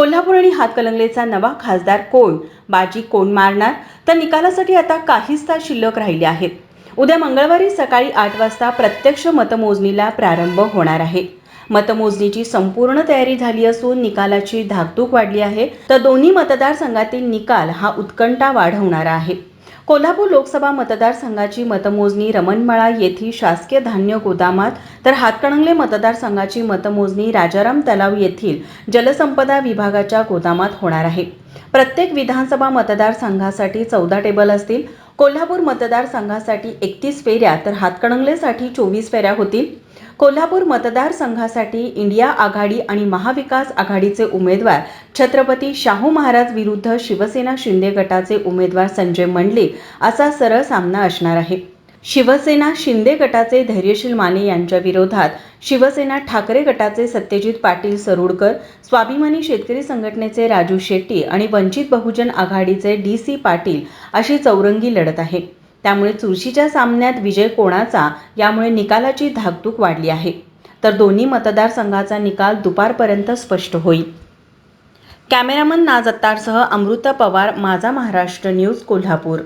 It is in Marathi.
कोल्हापूर आणि हातकलंगलेचा नवा खासदार कोण? बाजी कोण मारणार? तर निकालासाठी आता काहीच तास शिल्लक राहिले आहेत. उद्या मंगळवारी सकाळी आठ वाजता प्रत्यक्ष मतमोजणीला प्रारंभ होणार आहे. मतमोजणीची संपूर्ण तयारी झाली असून निकालाची धाकधूक वाढली आहे. तर दोन्ही मतदारसंघातील निकाल हा उत्कंठा वाढवणारा आहे. कोल्हापूर लोकसभा मतदारसंघाची मतमोजणी रमणमळा येथील शासकीय धान्य गोदामात तर हातकणंगले मतदारसंघाची मतमोजणी राजाराम तलाव येथील जलसंपदा विभागाच्या गोदामात होणार आहे. प्रत्येक विधानसभा मतदारसंघासाठी चौदा टेबल असतील. कोल्हापूर मतदारसंघासाठी एकतीस फेऱ्या तर हातकणंगलेसाठी चोवीस फेऱ्या होतील. कोल्हापूर मतदारसंघासाठी इंडिया आघाडी आणि महाविकास आघाडीचे उमेदवार छत्रपती शाहू महाराज विरुद्ध शिवसेना शिंदे गटाचे उमेदवार संजय मंडलिक असा सरळ सामना असणार आहे. शिवसेना शिंदे गटाचे धैर्यशील माने यांच्या विरोधात शिवसेना ठाकरे गटाचे सत्यजित पाटील सरुडकर स्वाभिमानी शेतकरी संघटनेचे राजू शेट्टी आणि वंचित बहुजन आघाडीचे डी सी पाटील अशी चौरंगी लढत आहे. त्यामुळे चुरशीच्या सामन्यात विजय कोणाचा? यामुळे निकालाची धाकधूक वाढली आहे. तर दोन्ही मतदारसंघाचा निकाल दुपारपर्यंत स्पष्ट होईल. कॅमेरामन नाज अत्तारसह अमृता पवार माझा महाराष्ट्र न्यूज कोल्हापूर.